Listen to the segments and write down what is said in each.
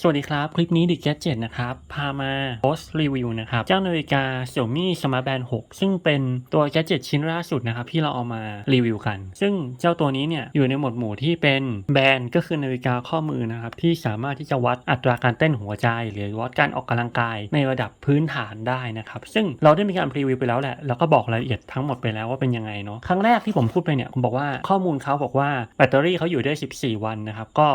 สวัสดีครับ คลิปนี้ดิ g a d g e t นะครับ พามาโพสต์รีวิวนะครับ เจ้านาฬิกา Xiaomi Smart Band 6 ซึ่งเป็นตัว g a d g e t ชิ้นล่าสุดนะครับ ที่เราเอามารีวิวกัน ซึ่งเจ้าตัวนี้เนี่ย อยู่ในหมวดหมู่ที่เป็นแบนด์ก็คือนาฬิกาข้อมือนะครับ ที่สามารถที่จะวัดอัตราการเต้นหัวใจ หรือวัดการออกกำลังกายในระดับพื้นฐานได้นะครับ ซึ่งเราได้มีการรีวิวไปแล้วแหละแล้วก็บอกรายละเอียดทั้งหมดไปแล้วว่าเป็นยังไงเนาะครั้งแรกที่ผมพูดไปเนี่ยผมบอกว่าข้อมูลเขาบอกว่าแบตเตอรี่เขาอยู่ได้ 14 วันนะครับก็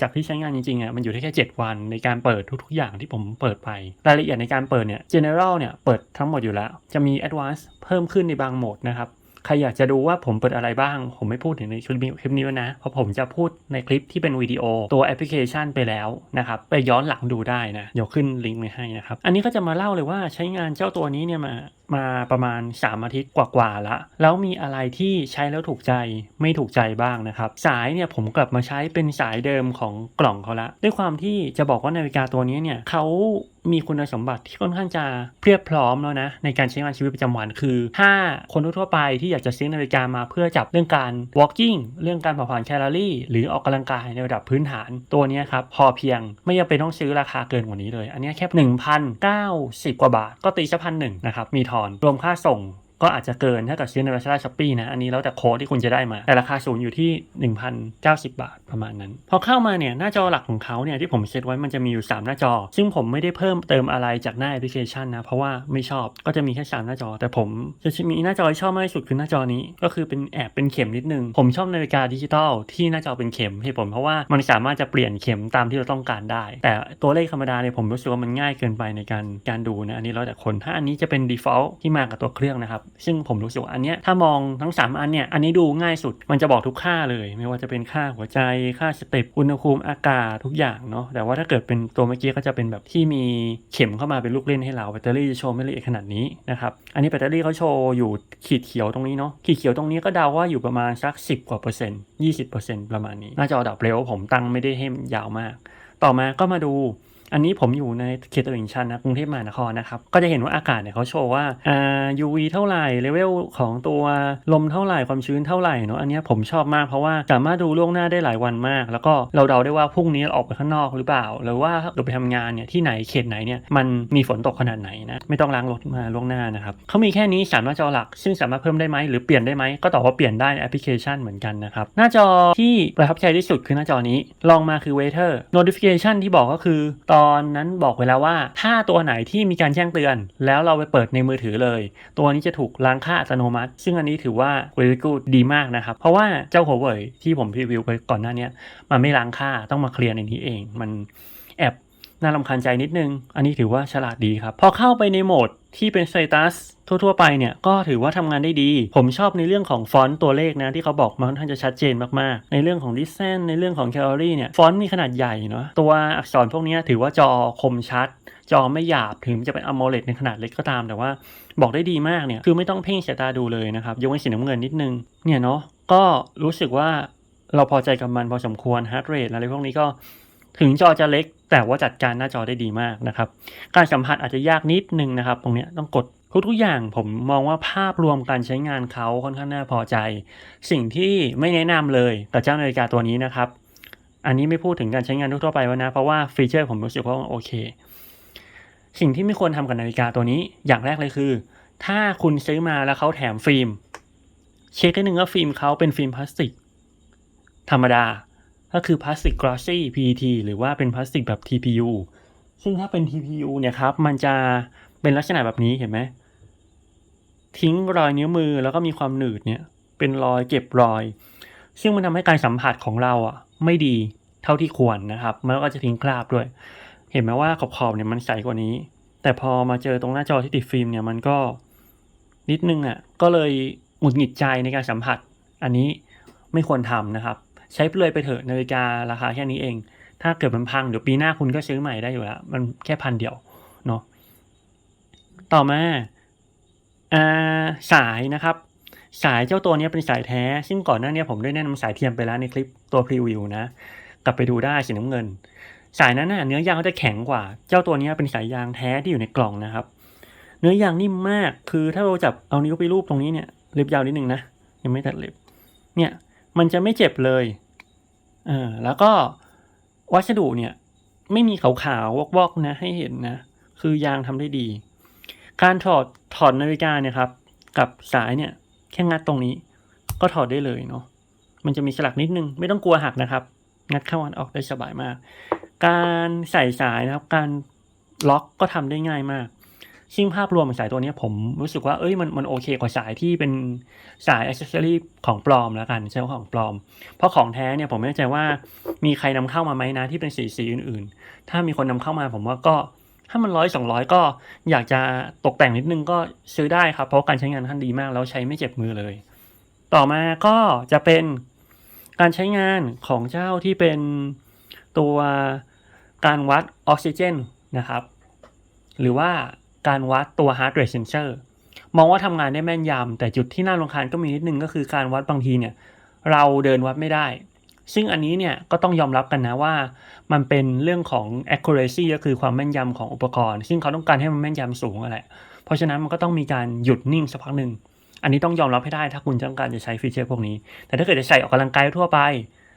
จากที่ใช้งานจริงๆอะมันอยู่ได้แค่ 7 วันในการเปิดทุกๆอย่างที่ผมเปิดไป รายละเอียดในการเปิดเนี่ย general เนี่ยเปิดทั้งหมดอยู่แล้ว จะมี advanced เพิ่มขึ้นในบางโหมดนะครับ ใครอยากจะดูว่าผมเปิดอะไรบ้าง ผมไม่พูดถึงในคลิปนี้คลิปนี้แล้วนะ เพราะผมจะพูดในคลิปที่เป็นวิดีโอตัวแอปพลิเคชันไปแล้วนะครับ ไปย้อนหลังดูได้นะ เดี๋ยวขึ้นลิงก์ไว้ให้นะครับ อันนี้ก็จะมาเล่าเลยว่าใช้งานเจ้าตัวนี้เนี่ยมามาประมาณ 3 อาทิตย์กว่าๆละ แล้วมีอะไรที่ใช้แล้วถูกใจไม่ถูกใจบ้างนะครับ สายเนี่ยผมกลับมาใช้เป็นสายเดิมของกล่องเขาละ ด้วยความที่จะบอกว่านาฬิกาตัวนี้เนี่ยเขา มีคุณสมบัติที่ค่อนข้างจะเพียบพร้อมแล้วนะในการใช้งานชีวิตประจำวันคือ ถ้าคนทั่วไปที่อยากจะซื้อนาฬิกามาเพื่อจับเรื่องการ walking เรื่องการเผาผลาญแคลอรี่ หรือออกกำลังกายในระดับพื้นฐานตัวนี้ครับพอเพียงไม่จำเป็นต้องซื้อราคาเกินกว่านี้เลย อันนี้แค่ 1,090 กว่าบาท ก็ตีสักพันหนึ่งนะครับมีทอนรวมค่าส่ง ก็อาจจะเกินถ้าเกิดซื้อใน Lazada Shopee นะ อันนี้แล้วแต่โค้ดที่คุณจะได้มา แต่ราคาศูนย์อยู่ที่ 1,090 บาทประมาณนั้น พอเข้ามาเนี่ย หน้าจอหลักของเขาเนี่ยที่ผมเซตไว้มันจะมีอยู่ 3 หน้าจอ ซึ่งผมไม่ได้เพิ่มเติมอะไรจากหน้าแอปพลิเคชันนะ เพราะว่าไม่ชอบก็จะมีแค่ 3 หน้าจอ แต่ผมจะมีหน้าจอที่ชอบมากที่สุดคือหน้าจอนี้ ก็คือเป็นแอบเป็นเข็มนิดนึง ผมชอบนาฬิกาดิจิตอลที่หน้าจอเป็นเข็มเหตุผลเพราะว่ามันสามารถจะเปลี่ยนเข็มตามที่เราต้องการได้ แต่ตัวเลขธรรมดาเนี่ยผมรู้สึกว่ามันง่ายเกินไปในการการดูนะอันนี้แล้วแต่คนถ้าอันนี้จะเป็น default ที่มากับตัวเครื่องนะครับซึ่งผมรู้สึกว่าอันเนี้ยถ้ามองทั้ง 3 อันเนี่ยอันนี้ดูง่ายสุดมันจะบอกทุกค่าเลย ไม่ว่าจะเป็นค่าหัวใจค่าสเต็ปอุณหภูมิอากาศทุกอย่างเนาะแต่ว่าถ้าเกิดเป็นตัวเมื่อกี้ก็จะเป็นแบบที่มีเข็มเข้ามาเป็นลูกเล่นให้เราแบตเตอรี่จะโชว์ไม่ละเอียดขนาดนี้นะครับอันนี้แบตเตอรี่เขาโชว์อยู่ขีดเขียวตรงนี้เนาะขีดเขียวตรงนี้ก็เดาว่าอยู่ประมาณสัก 10 กว่าเปอร์เซ็นต์20เปอร์เซนต์ประมาณนี้น้าจะอดับเร็วผมตั้งไม่ได้ให้ยาวมาก ต่อมาก็มาดู อันนี้ผมอยู่ในเขตตลิ่งชันนะกรุงเทพมหานครนะครับ ก็จะเห็นว่าอากาศเนี่ยเขาโชว์ว่าอ่า UV เท่าไหร่เลเวลของตัวลมเท่าไหร่ความชื้นเท่าไหร่เนาะอันนี้ผมชอบมากเพราะว่าสามารถดูล่วงหน้าได้หลายวันมาก แล้วก็เราเดาได้ว่าพรุ่งนี้เราออกไปข้างนอกหรือเปล่า หรือว่าเราไปทำงานเนี่ยที่ไหนเขตไหนเนี่ยมันมีฝนตกขนาดไหนนะไม่ต้องล้างรถมาล่วงหน้านะครับเขามีแค่นี้สามหน้าจอหลัก ซึ่งสามารถเพิ่มได้ไหมหรือเปลี่ยนได้ไหมก็ตอบว่าเปลี่ยนได้แอปพลิเคชันเหมือนกันนะครับหน้าจอที่ประทับใจที่สุดคือหน้าจอนี้ลองมาคือ Waiter notification ที่บอกก็คือตอนนั้นบอกไว้แล้วว่า ถ้าตัวไหนที่มีการแจ้งเตือน แล้วเราไปเปิดในมือถือเลย ตัวนี้จะถูกล้างค่าอัตโนมัติ ซึ่งอันนี้ถือว่า very good ดีมากนะครับ เพราะว่าเจ้า Huawei ที่ผมรีวิวไปก่อนหน้านี้มันไม่ล้างค่าต้องมาเคลียร์ในนี้เอง มันแอบน่ารำคาญใจนิดนึง อันนี้ถือว่าฉลาดดีครับ พอเข้าไปในโหมด ที่เป็น status ทั่วๆไปเนี่ยก็ถือว่าทำงานได้ดี ผมชอบในเรื่องของฟอนต์ตัวเลขนะ ที่เขาบอกมันค่อนข้างจะชัดเจนมากๆ ในเรื่องของดิสเซนในเรื่องของแคลอรี่เนี่ย ฟอนต์มีขนาดใหญ่เนาะตัวอักษรพวกนี้ถือว่าจอคมชัด จอไม่หยาบถึงจะเป็น AMOLED ในขนาดเล็กก็ตาม แต่ว่าบอกได้ดีมากเนี่ยคือไม่ต้องเพ่งสายตาดูเลยนะครับยกเว้นสีน้ำเงินนิดนึงเนี่ยเนาะก็รู้สึกว่าเราพอใจกับมันพอสมควรฮาร์ดเรทอะไรพวกนี้ก็ ถึงจอจะเล็ก แต่ว่าจัดการหน้าจอได้ดีมากนะครับ การสัมผัสอาจจะยากนิดนึงนะครับ ตรงนี้ต้องกดทุกๆอย่างผมมองว่าภาพรวมการใช้งานเขาค่อนข้างน่าพอใจ สิ่งที่ไม่แนะนำเลยกับเจ้านาฬิกาตัวนี้นะครับ อันนี้ไม่พูดถึงการใช้งานทั่วไปแล้วนะ เพราะว่าฟีเจอร์ผมรู้สึกว่าโอเค สิ่งที่ไม่ควรทำกับนาฬิกาตัวนี้ อย่างแรกเลยคือ ถ้าคุณซื้อมาแล้วเขาแถมฟิล์ม เช็คให้หนึ่งว่าฟิล์มเขาเป็นฟิล์มพลาสติก ธรรมดา ก็คือพลาสติกกรอสซี่ PET หรือว่าเป็นพลาสติกแบบ TPU ซึ่งถ้าเป็น TPU เนี่ยครับ มันจะเป็นลักษณะแบบนี้เห็นไหมทิ้งรอยนิ้วมือแล้วก็มีความหนืดเนี่ย เป็นรอยเก็บรอย ซึ่งมันทำให้การสัมผัสของเราอะ ไม่ดีเท่าที่ควรนะครับมันก็จะทิ้งคราบด้วย เห็นไหมว่าขอบๆเนี่ยมันใสกว่านี้ แต่พอมาเจอตรงหน้าจอที่ติดฟิล์มเนี่ยมันก็นิดนึงอะก็เลยหงุดหงิดใจในการสัมผัส อันนี้ไม่ควรทำนะครับ ใช้เปลือยไปเถอะนาฬิการาคาแค่นี้เอง ถ้าเกิดมันพังเดี๋ยวปีหน้าคุณก็ซื้อใหม่ได้อยู่แล้วมันแค่พันเดียวเนาะต่อมาอาสายนะครับ สายเจ้าตัวนี้เป็นสายแท้ ซึ่งก่อนหน้าเนี้ยผมได้แนะนำสายเทียมไปแล้วในคลิปตัวพรีวิวนะ กลับไปดูได้สีน้ำเงิน สายนั้นน่ะเนื้อยางเขาจะแข็งกว่า เจ้าตัวนี้เป็นสายยางแท้ที่อยู่ในกล่องนะครับ เนื้อยางนิ่มมากคือถ้าเราจับเอานิ้วไปรูปตรงนี้เนี่ยเล็บยาวนิดนึงนะยังไม่ตัดเล็บเนี่ยมันจะไม่เจ็บเลย เออแล้วก็วัสดุเนี่ย ไม่มีขาวๆวอกๆนะ ให้เห็นนะ คือยางทำได้ดี การถอดถอดนาฬิกาเนี่ยครับ กับสายเนี่ย แค่งัดตรงนี้ ก็ถอดได้เลยเนาะมันจะมีสลักนิดนึง ไม่ต้องกลัวหักนะครับ งัดเข้าอันออกได้สบายมาก การใส่สายนะครับ การล็อกก็ทำได้ง่ายมาก ซึ่งภาพรวมของสายตัวนี้ผมรู้สึกว่าเอ้ยมันมันโอเคกว่าสายที่เป็นสายอ c เซสซอรี่ของปลอมแล้วกันใช้ว่าของปลอม เพราะของแท้เนี่ยผมไม่แน่ใจว่ามีใครนำเข้ามาไหมนะที่เป็นสีสีอื่นๆ ถ้ามีคนนำเข้ามาผมว่าก็ถ้ามันร้อยสองร้อยก็อยากจะตกแต่งนิดนึงก็ซื้อได้ครับ เพราะการใช้งานท่านดีมากแล้วใช้ไม่เจ็บมือเลย ต่อมาก็จะเป็นการใช้งานของเจ้าที่เป็นตัวการวัดออกซิเจนนะครับ หรือว่า การวัดตัว heart rate sensor มองว่าทำงานได้แม่นยำแต่จุดที่น่ารำคาญก็มีนิดนึงก็คือการวัดบางทีเนี่ยเราเดินวัดไม่ได้ ซึ่งอันนี้เนี่ยก็ต้องยอมรับกันนะว่า มันเป็นเรื่องของ accuracy ก็คือความแม่นยำของอุปกรณ์ ซึ่งเขาต้องการให้มันแม่นยำสูงอะไรเพราะฉะนั้นมันก็ต้องมีการหยุดนิ่งสักพักหนึ่งอันนี้ต้องยอมรับให้ได้ถ้าคุณต้องการจะใช้ฟีเจอร์พวกนี้ แต่ถ้าเกิดจะใส่ออกกำลังกายทั่วไป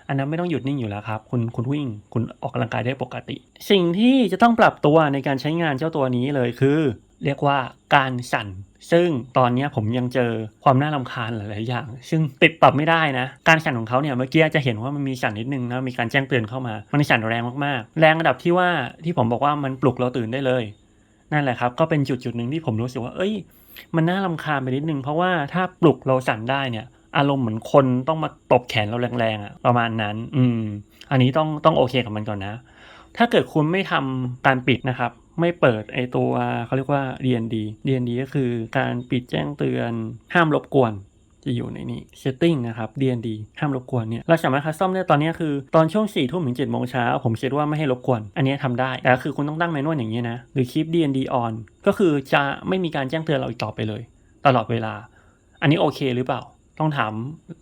อันนั้นไม่ต้องหยุดนิ่งอยู่แล้วครับคุณคุณวิ่งคุณออกกำลังกายได้ปกติ สิ่งที่จะต้องปรับตัวในการใช้งานเจ้าตัวนี้เลยคือ เรียกว่าการสั่น ซึ่งตอนนี้ผมยังเจอความน่ารำคาญหลาย ๆ อย่าง ซึ่งติดปรับไม่ได้นะ การสั่นของเขาเนี่ยเมื่อกี้จะเห็นว่ามันมีสั่นนิดนึงนะมีการแจ้งเตือนเข้ามา มันสั่นแรงมาก ๆ แรงระดับที่ว่าที่ผมบอกว่ามันปลุกเราตื่นได้เลย นั่นแหละครับก็เป็นจุดจุดหนึ่งที่ผมรู้สึกว่า เอ้ย มันน่ารำคาญไปนิดนึงเพราะว่าถ้าปลุกเราสั่นได้เนี่ย อารมณ์เหมือนคนต้องมาตบแขนเราแรงๆอะประมาณนั้น อืม อันนี้ต้องต้องโอเคกับมันก่อนนะ ถ้าเกิดคุณไม่ทำการปิดนะครับ ไม่เปิดไอตัวเขาเรียกว่า DND DND ก็คือการปิดแจ้งเตือนห้ามรบกวนจะอยู่ในนี้ setting นะครับ DND ห้ามรบกวนเนี่ย เราสามารถคัสตอมได้ตอนนี้คือ ตอนช่วง4ี่ทุ่มถึง7จ็ดโมงเช้า ผมเซตว่าไม่ให้รบกวน อันนี้ทำได้ แต่คือคุณต้องตั้งแมนวลอย่างนี้นะ หรือ keep DND on ก็คือจะไม่มีการแจ้งเตือนเราอีกต่อไปเลย ตลอดเวลา อันนี้โอเคหรือเปล่า ต้องถาม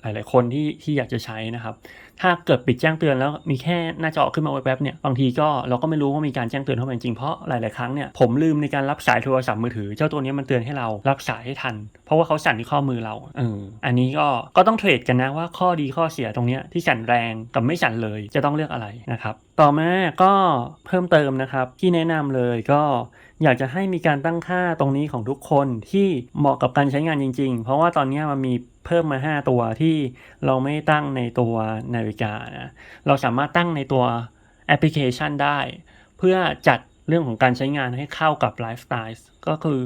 หลาย ๆ คนที่ที่อยากจะใช้นะครับ ถ้าเกิดปิดแจ้งเตือนแล้วมีแค่หน้าจอขึ้นมาแวบๆเนี่ยบางทีก็เราก็ไม่รู้ว่ามีการแจ้งเตือนเข้ามาจริงเพราะหลาย ๆ ครั้งเนี่ยผมลืมในการรับสายโทรศัพท์มือถือ เจ้าตัวนี้มันเตือนให้เรารับสายให้ทัน เพราะว่าเขาสั่นที่ข้อมือเราเอออันนี้ก็ก็ต้องเทรดกันนะว่าข้อดีข้อเสียตรงเนี้ยที่สั่นแรงกับไม่สั่นเลยจะต้องเลือกอะไรนะครับ ต่อมาก็เพิ่มเติมนะครับที่แนะนำเลยก็ อยากจะให้มีการตั้งค่าตรงนี้ของทุกคนที่เหมาะกับการใช้งานจริง ๆ เพราะว่าตอนนี้มันมีเพิ่มมา 5 ตัวที่เราไม่ตั้งในตัวนาฬิกานะเราสามารถตั้งในตัวแอปพลิเคชันได้ เพื่อจัดเรื่องของการใช้งานให้เข้ากับไลฟ์สไตล์ก็คือ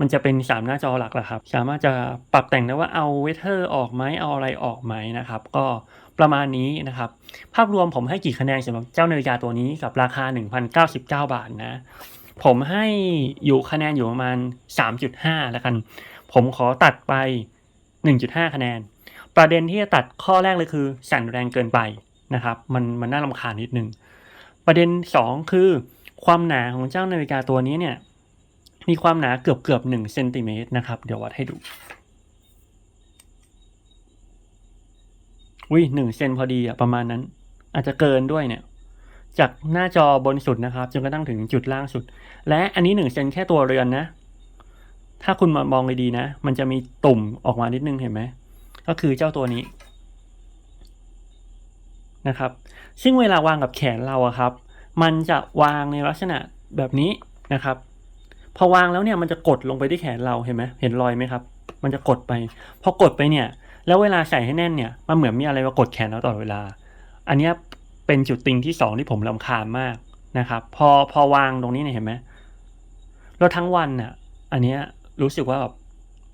มันจะเป็น 3 หน้าจอหลักแหละครับ สามารถจะปรับแต่งได้ว่าเอาเวเทอร์ออกไหมเอาอะไรออกไหมนะครับ ก็ประมาณนี้นะครับ ภาพรวมผมให้กี่คะแนนสำหรับเจ้านาฬิกาตัวนี้กับราคา 1,099 บาทนะ ผมให้อยู่คะแนนอยู่ประมาณ 3.5 แล้วกัน ผมขอตัดไป 1.5 คะแนน ประเด็นที่จะตัดข้อแรกเลยคือ สั่นแรงเกินไปนะครับ มันมันน่ารำคาญนิดนึง ประเด็น 2 คือ ความหนาของเจ้านาฬิกาตัวนี้เนี่ย มีความหนาเกือบเกือบ1เซนติเมตรนะครับ เดี๋ยววัดให้ดูอุ้ยหนึ่งเซนพอดีอะประมาณนั้น อาจจะเกินด้วยเนี่ย จากหน้าจอบนสุดนะครับจนกระทั่งถึงจุดล่างสุด และอันนี้หนึ่งเซนแค่ตัวเรือนนะ ถ้าคุณมามองดีๆนะ มันจะมีตุ่มออกมานิดนึงเห็นไหมก็คือเจ้าตัวนี้นะครับ ซึ่งเวลาวางกับแขนเราอะครับ มันจะวางในลักษณะแบบนี้นะครับ พอวางแล้วเนี่ยมันจะกดลงไปที่แขนเราเห็นไหมเห็นรอยไหมครับ มันจะกดไปพอกดไปเนี่ย แล้วเวลาใส่ให้แน่นเนี่ยมันเหมือนมีอะไรมากดแขนเราตลอดเวลา อันนี้ เป็นจุดติงที่สองที่ผมลำคาญมากนะครับ พอพอวางตรงนี้เนี่ยเห็นไหมแล้วทั้งวันน่ะ อันเนี้ยรู้สึกว่าแบบ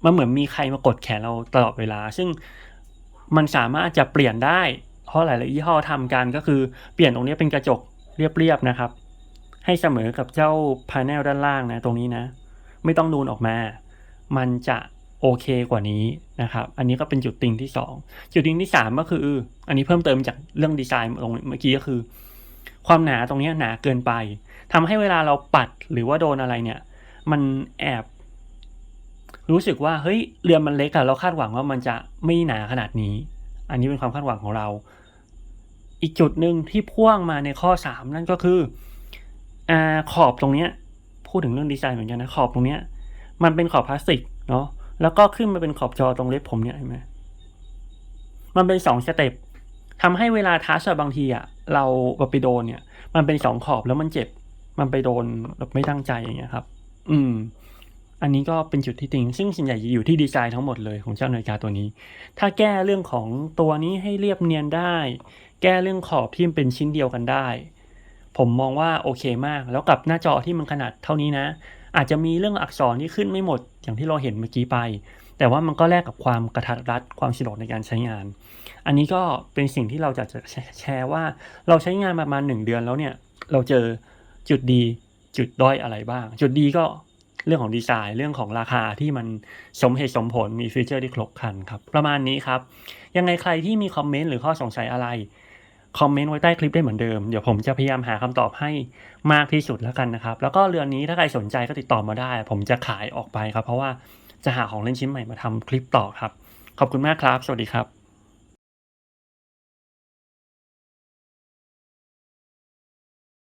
มันเหมือนมีใครมากดแขนเราตลอดเวลา ซึ่งมันสามารถจะเปลี่ยนได้ เพราะหลายๆยี่ห้อทำกันก็คือเปลี่ยนตรงนี้เป็นกระจกเรียบๆนะครับ ให้เสมอกับเจ้าพา n นลด้านล่างนะ ตรงนี้นะ ไม่ต้องนูนออกมา มันจะ โอเคกว่านี้นะครับ อันนี้ก็เป็นจุดติงที่สองจุดติงที่สามก็คือ อันนี้เพิ่มเติมจากเรื่องดีไซน์ตรงเมื่อกี้ก็คือ ความหนาตรงนี้หนาเกินไปทำให้เวลาเราปัดหรือว่าโดนอะไรเนี่ย มันแอบ รู้สึกว่าเฮ้ยเรือมันเล็กอะเราคาดหวังว่ามันจะไม่หนาขนาดนี้ อันนี้เป็นความคาดหวังของเรา อีกจุดหนึ่งที่พ่วงมาในข้อสามนั่นก็คืออ่าขอบตรงเนี้ยพูดถึงเรื่องดีไซน์เหมือนกันนะขอบตรงเนี้ยมันเป็นขอบพลาสติกเนาะ แล้วก็ขึ้นมาเป็นขอบจอตรงเล็บผมเนี่ยเห็นไหมมันเป็นสองสเต็ปทำให้เวลาทัชบางทีอะเราไปโดนเนี่ย มันเป็นสองขอบแล้วมันเจ็บ มันไปโดนแบบไม่ตั้งใจอย่างเงี้ยครับ อืม อันนี้ก็เป็นจุดที่ติง ซึ่งส่วนใหญ่อยู่ที่ดีไซน์ทั้งหมดเลยของเจ้านาฬิกาตัวนี้ ถ้าแก้เรื่องของตัวนี้ให้เรียบเนียนได้ แก้เรื่องขอบที่มันเป็นชิ้นเดียวกันได้ ผมมองว่าโอเคมาก แล้วกับหน้าจอที่มันขนาดเท่านี้นะ อาจจะมีเรื่องอักษรที่ขึ้นไม่หมดอย่างที่เราเห็นเมื่อกี้ไป แต่ว่ามันก็แลกกับความกระทัดรัดความสะดวกในการใช้งาน อันนี้ก็เป็นสิ่งที่เราจะจะแชร์ว่าเราใช้งานประมาณหนึ่งเดือนแล้วเนี่ยเราเจอจุดดีจุดด้อยอะไรบ้าง จุดดีก็เรื่องของดีไซน์เรื่องของราคาที่มันสมเหตุสมผลมีฟีเจอร์ที่ครบครันครับ ประมาณนี้ครับ ยังไงใครที่มีคอมเมนต์หรือข้อสงสัยอะไร คอมเมนต์ไว้ใต้คลิปได้เหมือนเดิม เดี๋ยวผมจะพยายามหาคำตอบให้มากที่สุดแล้วกันนะครับ แล้วก็เรือนนี้ถ้าใครสนใจก็ติดต่อมาได้ ผมจะขายออกไปครับ เพราะว่าจะหาของเล่นชิ้นใหม่มาทำคลิปต่อครับ ขอบคุณมากครับ สวัสดีครับ